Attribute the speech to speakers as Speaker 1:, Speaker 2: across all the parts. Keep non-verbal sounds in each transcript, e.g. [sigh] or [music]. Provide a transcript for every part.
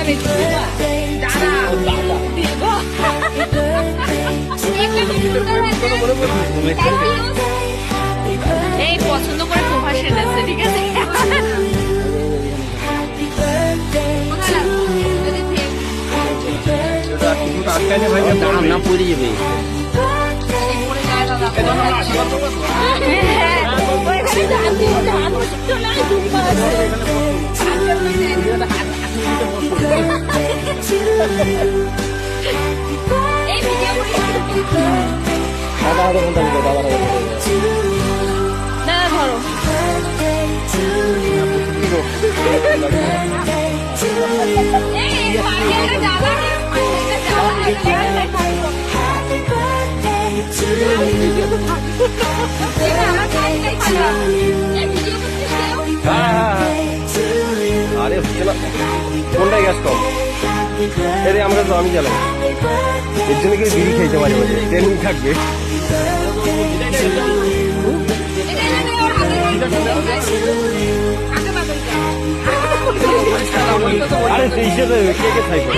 Speaker 1: একটা বেশি দাদা দীর্ঘ এই পছন্দ করে প্রভাস এনেছে ঠিক আছে
Speaker 2: নাম নাম পড়ে যাবে
Speaker 1: এই ভিডিও
Speaker 2: দাদা হাতে ফোনটা দিবে দাদা
Speaker 1: দাদা ধরো এই পাখি একটা দাদা
Speaker 2: আরে হচ্ছে না কোনটাই গ্যাস কম এরে আমরা তো আমি চালাই। এর জন্য কি বিড়ি খাইতে পারি মাঝে ট্রেনিং থাকবে। আরে সেই হিসেবে কে কে থাকবে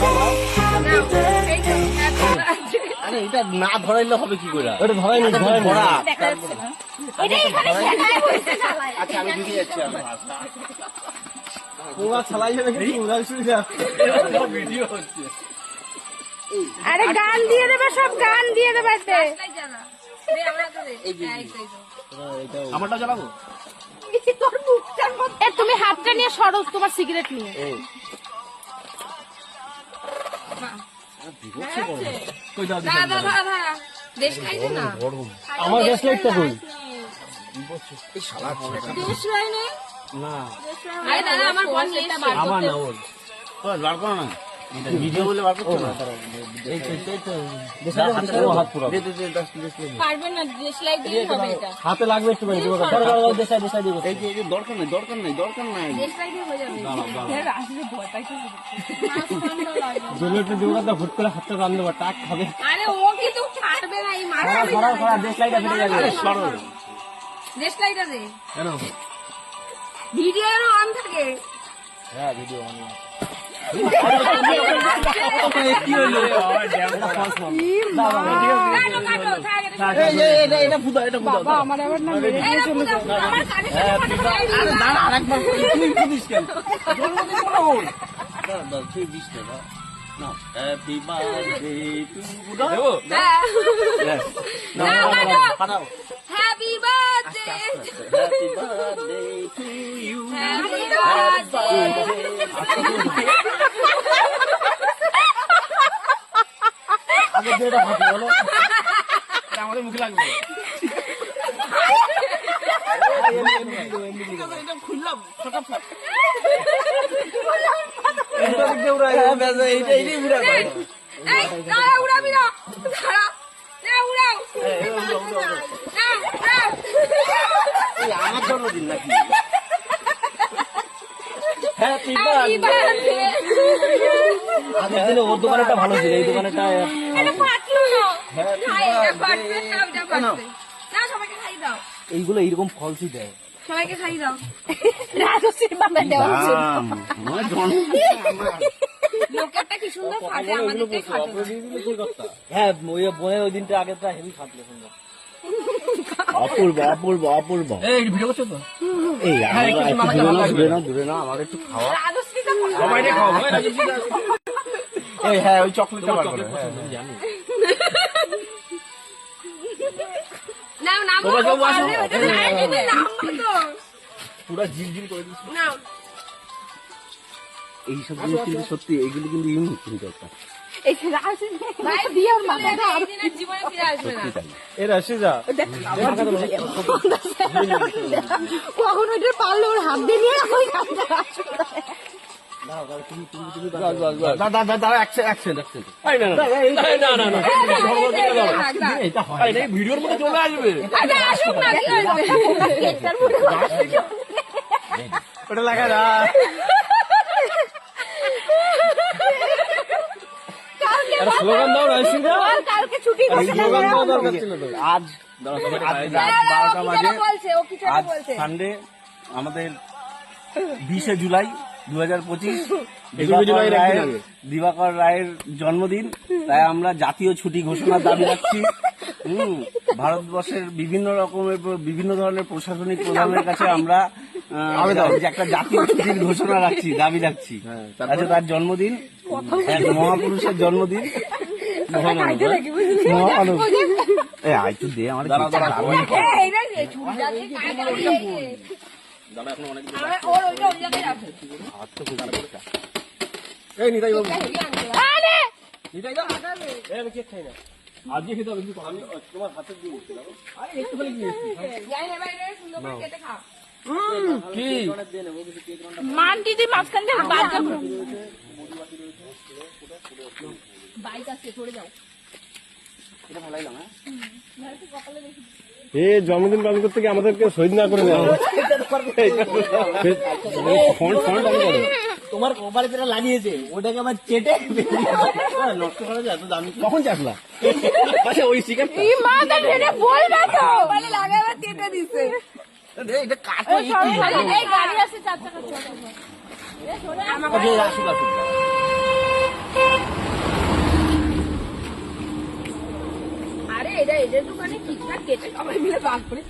Speaker 3: আরে এটা না ধরাইলে হবে কি করে?
Speaker 2: ওটা ধরাই নি ধরাই নি
Speaker 3: আচ্ছা আমি যাচ্ছি আমার
Speaker 2: পুরা চালাই যাবে কি পুরা সুবিধা
Speaker 3: ভিডিও হচ্ছে
Speaker 1: আরে গান দিয়ে দেবে সব গান দিয়ে দেবে
Speaker 3: আমারটা চালাবো
Speaker 1: তুমি হাতটা নিয়ে সরো তোমার সিগারেট নিয়ে।
Speaker 2: আমার গ্যাস লাইটটা কই? না।
Speaker 1: আমার
Speaker 2: না ওর।
Speaker 3: বার না ভিডিও বলে বার করছ না?
Speaker 2: এই তো এই তো দেশাতে হাত পুরো।
Speaker 3: দে দে দে দশ দশ। দে
Speaker 1: পারবে না দেশ লাইট দিয়ে হবে এটা।
Speaker 2: হাতে লাগবে একটু
Speaker 3: দরকার নেই দরকার নেই দরকার নাই।
Speaker 2: দিব না হুট করে হাতটা টান দেবো টাক খাবে।
Speaker 1: আরে ও কিন্তু ছাড়বে না এই মাথা
Speaker 2: সরা সরা দেশ ফেটে যাবে।
Speaker 3: সরো।
Speaker 1: দেশ লাইট
Speaker 2: কেন?
Speaker 1: ভিডিও অন থাকে।
Speaker 2: হ্যাঁ ভিডিও
Speaker 3: নাও হ্যাপি বার্থডে টু দেবো
Speaker 1: হ্যাঁ হ্যাপি বার্থডে
Speaker 2: আগে যেটা ফাটি বলো
Speaker 3: আমাদের মুখে লাগবে খুললাম
Speaker 2: আগের দিনে ওর দোকানটা ভালো ছিল এই দোকানটা
Speaker 1: এটা ফাটলো না। খাই এটা ফাটবে না এটা ফাটবে না সবাইকে খাই দাও।
Speaker 2: এইগুলো এইরকম ফলসই দেয়।
Speaker 1: সবাইকে খাই দাও। রাজশ্রী বাবা দেওয়া উচিত।
Speaker 3: আমার জন্মদিন আমার।
Speaker 1: লোকেরটা কি সুন্দর ফাটে আমাদেরটাই ফাটে
Speaker 2: হ্যাঁ ওই বনে ওই দিনটা আগেরটা হেভি ফাটলো সুন্দর।
Speaker 3: অপূর্ব অপূর্ব অপূর্ব।
Speaker 2: এই ভিডিও করছ তো?
Speaker 3: এই আমার একটু দূরে না দূরে না দূরে না আমার একটু খাওয়া। এই হ্যাঁ ওই চকলেটটা বার করে হ্যাঁ,
Speaker 2: জানি
Speaker 1: নাও
Speaker 3: আসো?
Speaker 1: কিন্তু
Speaker 3: পুরো ঝিলঝিল করে দিচ্ছি
Speaker 1: নাও
Speaker 3: এইসব জিনিস কিন্তু সত্যি এইগুলো কিন্তু ইউনিক কিন্তু একটা
Speaker 1: কখন ওইটা পারল ওর হাত দিয়ে নিয়ে
Speaker 3: ভিডিওর মধ্যে চলে আসবে।
Speaker 1: আরে আসুক না কি মধ্যে
Speaker 2: ওটা লাগা না স্লোগান দাও
Speaker 1: কালকে ছুটি
Speaker 2: স্লোগান
Speaker 1: করা
Speaker 2: দরকার ছিল তো।
Speaker 3: আজ বারোটা বাজে। আজ সানডে আমাদের বিশে জুলাই। দু হাজার পঁচিশ। [laughs] দিবাকর রায়ের জন্মদিন। তাই আমরা জাতীয় ছুটি ঘোষণার দাবি রাখছি। হম ভারতবর্ষের বিভিন্ন রকমের বিভিন্ন ধরনের প্রশাসনিক প্রধানের কাছে আমরা একটা জাতীয় ছুটির ঘোষণা রাখছি দাবি রাখছি।
Speaker 2: হ্যাঁ?
Speaker 3: আচ্ছা তার জন্মদিন? এক মহাপুরুষের জন্মদিন। মহামানব মহামানব। আয় দে আমার
Speaker 1: এই, এই রে, এই ছুটি যাচ্ছে, কায়দা দিয়ে, এই। আমার- ওর ওইটা ওই জায়গায় রাখো।
Speaker 2: এই নিতাই বাবু।
Speaker 1: এটা হেভি আনতে হবে। আরে!
Speaker 2: নিতাই দা এই আমি কেক খাই না। আজকে খেতে হবে কিন্তু আমি তোমার হাতে দিয়ে দিচ্ছিলাম আরে একটু খালি নিয়ে এসেছি
Speaker 1: যাই না বাইরে, সুন্দর করে কেটে খাও।
Speaker 2: কি?
Speaker 1: মান দিদি মাঝখান থেকে বাইক বাইক আছে চলে যাও
Speaker 2: এ জন্মদিন পালন করতে গিয়ে আমাদেরকে শহীদ না করে দেওয়া ফন্ট ফন্ট আমি করো
Speaker 3: তোমার কপালে যেটা লাগিয়েছে ওটাকে আবার চেটে নষ্ট করা যায় এত দামি
Speaker 2: কখন চাকলা আচ্ছা ওই শিকার
Speaker 1: এই মা তো ভেবে বলবে তো। বলে লাগাবার কেটে দিছে।
Speaker 3: এটা কাটো
Speaker 1: এই গাড়ি আছে চার চাকা ছোট আমাকে
Speaker 3: আসুক আসুক
Speaker 1: আরে এটা এদের দোকানে না কেটে সবাই মিলে ভাগ করে